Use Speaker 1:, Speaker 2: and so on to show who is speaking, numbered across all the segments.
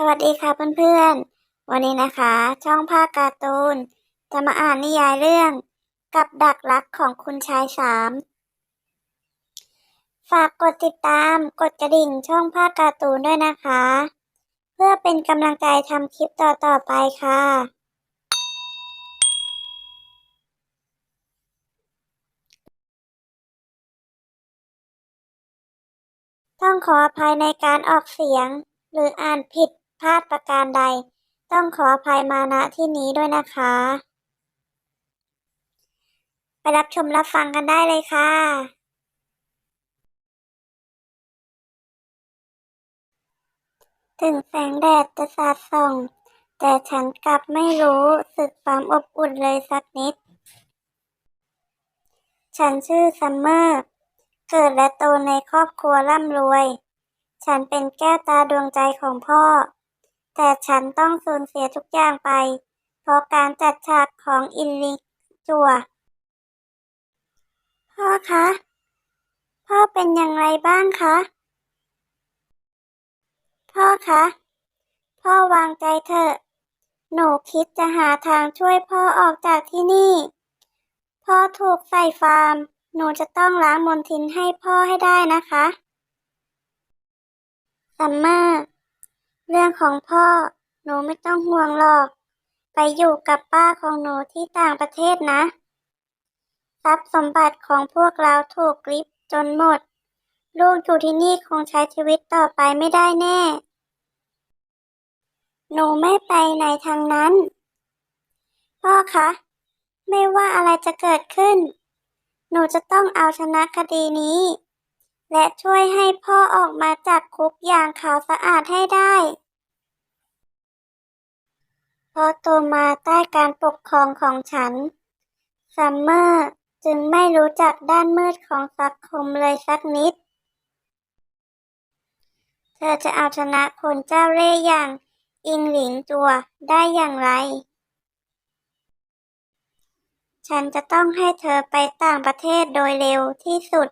Speaker 1: สวัสดีค่ะเพื่อนๆ วันนี้นะคะ ช่องภาคการ์ตูน จะมาอ่านนิยายเรื่อง กับดักรักของคุณชายสาม ฝากกดติดตามกดกระดิ่งช่องภาคการ์ตูนด้วยนะคะ เพื่อเป็นกำลังใจทำคลิปต่อๆไปค่ะ ต้องขออภัยในการออกเสียงหรืออ่านผิด พลาดประการใด ต้องขออภัยมาณที่นี้ด้วยนะคะ ไปรับชมรับฟังกันได้เลยค่ะ ถึงแสงแดดจะสาดส่อง แต่ฉันกลับไม่รู้สึกความอบอุ่นเลยสักนิด ฉันชื่อซัมเมอร์เกิดและโตในครอบครัวร่ำรวย ฉันเป็นแก้วตาดวงใจของพ่อ แต่ฉันต้องสูญเสียทุกอย่างไป เพราะการจัดฉากของอินลิจัว พ่อคะ พ่อเป็นอย่างไรบ้างคะ พ่อคะ พ่อวางใจเถอะ หนูคิดจะหาทางช่วยพ่อออกจากที่นี่ พ่อถูกใส่ฟาร์ม หนูจะต้องล้างมลทินให้พ่อให้ได้นะคะ ซัมเมอร์ เรื่องของพ่อ หนูไม่ต้องห่วงหรอก ไปอยู่กับป้าของหนูที่ต่างประเทศนะ ทรัพย์สมบัติของพวกเราถูกกริบจนหมด ลูกอยู่ที่นี่คงใช้ชีวิตต่อไปไม่ได้แน่ หนูไม่ไปไหนทางนั้น พ่อคะ ไม่ว่าอะไรจะเกิดขึ้น หนูจะต้องเอาชนะคดีนี้ และช่วยให้พ่อออกมาจากคุกอย่างขาวสะอาดให้ได้พราะโตมาใต้การปกครองของฉัน ซัมเมอร์จึงไม่รู้จักด้านมืดของสังคมเลยสักนิด เธอจะเอาชนะคนเจ้าเล่ห์อย่างอิงหลิงจัวได้อย่างไร ฉันจะต้องให้เธอไปต่างประเทศโดยเร็วที่สุด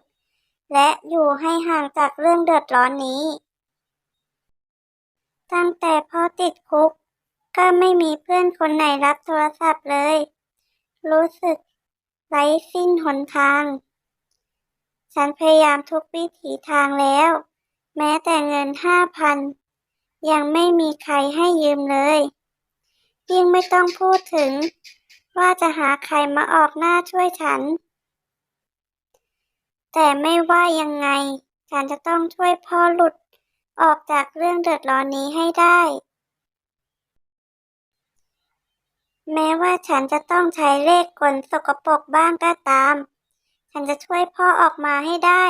Speaker 1: และอยู่ให้ห่างจากเรื่องเดือดร้อนนี้ ตั้งแต่พ่อติดคุก ก็ไม่มีเพื่อนคนไหนรับโทรศัพท์เลย รู้สึกไร้สิ้นหนทาง ฉันพยายามทุกวิถีทางแล้ว แม้แต่เงินห้าพันยังไม่มีใครให้ยืมเลย ยิ่งไม่ต้องพูดถึง ว่าจะหาใครมาออกหน้าช่วยฉัน แต่ไม่ว่ายังไง ฉันจะต้องช่วยพ่อหลุดออกจากเรื่องเดือดร้อนนี้ให้ได้ แม้ว่าฉันจะต้องใช้เลขกลสกปรกบ้างก็ตาม ฉันจะช่วยพ่อออกมาให้ได้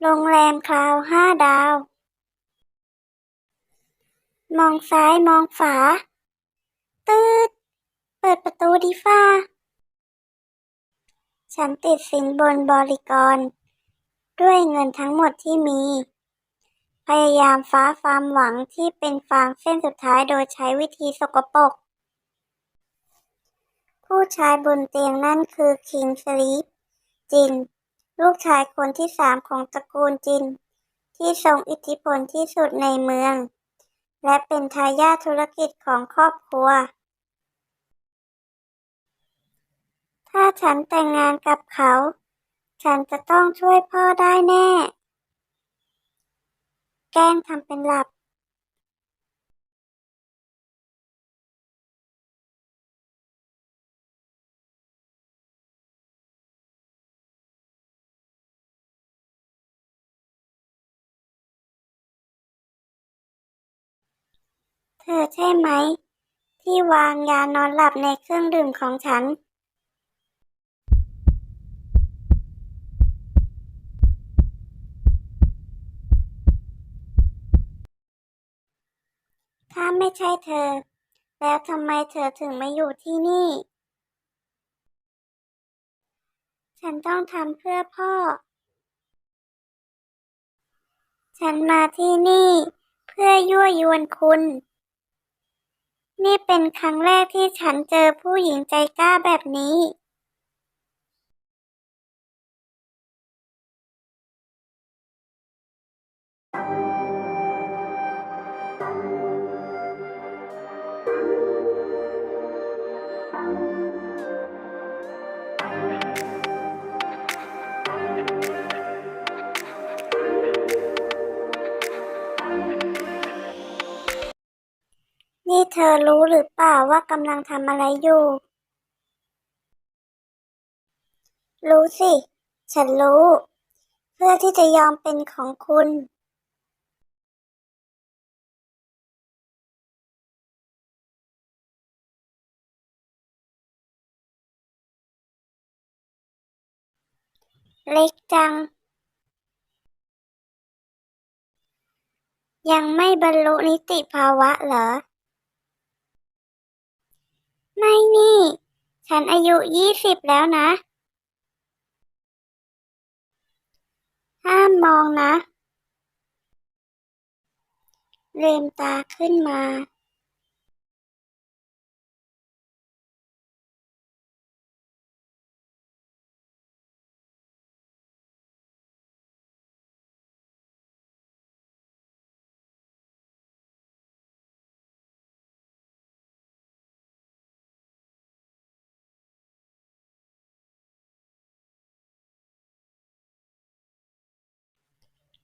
Speaker 1: โรงแรมคราวห้าดาว มองซ้ายมองฝาตืดเปิดประตูดีฟ้า ฉันติดสินบนบริกร ด้วยเงินทั้งหมดที่มี พยายามฟ้าฟามหวังที่เป็นฟางเส้นสุดท้ายโดยใช้วิธีสกปรกผู้ชายบนเตียงนั่นคือคิงสลีปจิน ลูกชายคนที่สามของตระกูลจิน ที่ทรงอิทธิพลที่สุดในเมือง และเป็นทายาทธุรกิจของครอบครัว ถ้าฉันแต่งงานกับเขา ฉันจะต้องช่วยพ่อได้แน่ แกล้งทำเป็นหลับ เธอใช่ไหม ที่วางยานอนหลับในเครื่องดื่มของฉัน ถ้าไม่ใช่เธอ แล้วทำไมเธอถึงมาอยู่ที่นี่ ฉันต้องทำเพื่อพ่อ ฉันมาที่นี่ เพื่อยั่วยวนคุณ นี่เป็นครั้งแรกที่ฉันเจอผู้หญิงใจกล้าแบบนี้ นี่เธอรู้หรือเปล่าว่ากำลังทำอะไรอยู่ รู้สิ ฉันรู้ เพื่อที่จะยอมเป็นของคุณ เล็กจัง ยังไม่บรรลุนิติภาวะเหรอ ไม่นี่ ฉันอายุยี่สิบแล้วนะ ห้ามมองนะ เลืมตาขึ้นมา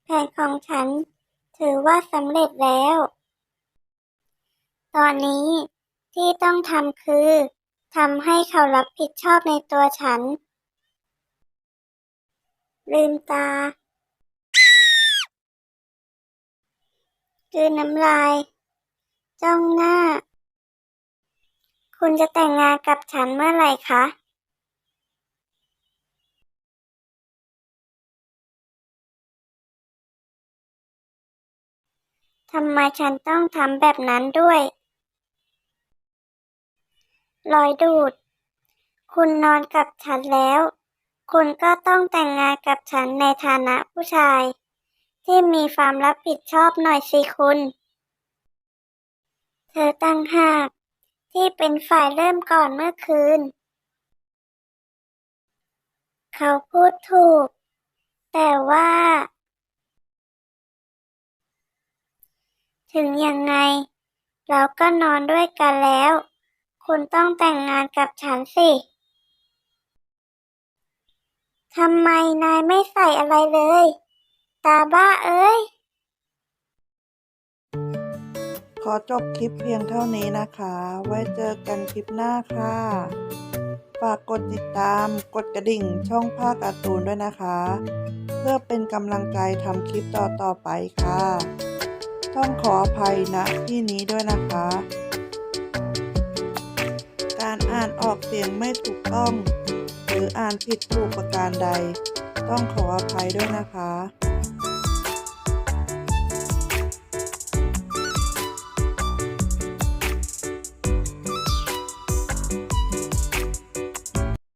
Speaker 1: แผนของฉันถือว่าสำเร็จแล้ว ตอนนี้ที่ต้องทำคือทำให้เขารับผิดชอบในตัวฉัน ลืมตากลืนน้ำลาย จ้องหน้า คุณจะแต่งงานกับฉันเมื่อไหร่คะ ทำไมฉันต้องทำแบบนั้นด้วยรอยดูด คุณนอนกับฉันแล้ว คุณก็ต้องแต่งงานกับฉันในฐานะผู้ชาย ที่มีความรับผิดชอบหน่อยสิคุณ เธอตั้งหากที่เป็นฝ่ายเริ่มก่อนเมื่อคืน เขาพูดถูก แต่ว่า ถึงยังไง เราก็นอนด้วยกันแล้ว คุณต้องแต่งงานกับฉันสิทำไมนายไม่ใส่อะไรเลย ตาบ้าเอ้ย
Speaker 2: ขอจบคลิปเพียงเท่านี้นะคะ ไว้เจอกันคลิปหน้าค่ะ ฝากกดติดตามกดกระดิ่งช่องภาคการ์ตูนด้วยนะคะ เพื่อเป็นกำลังใจทำคลิปต่อๆไปค่ะ ต้องขออภัยณที่นี้ด้วยนะคะ การอ่านออกเสียงไม่ถูกต้อง หรืออ่านผิดถูกประการใด ต้องขออภัยด้วยนะคะ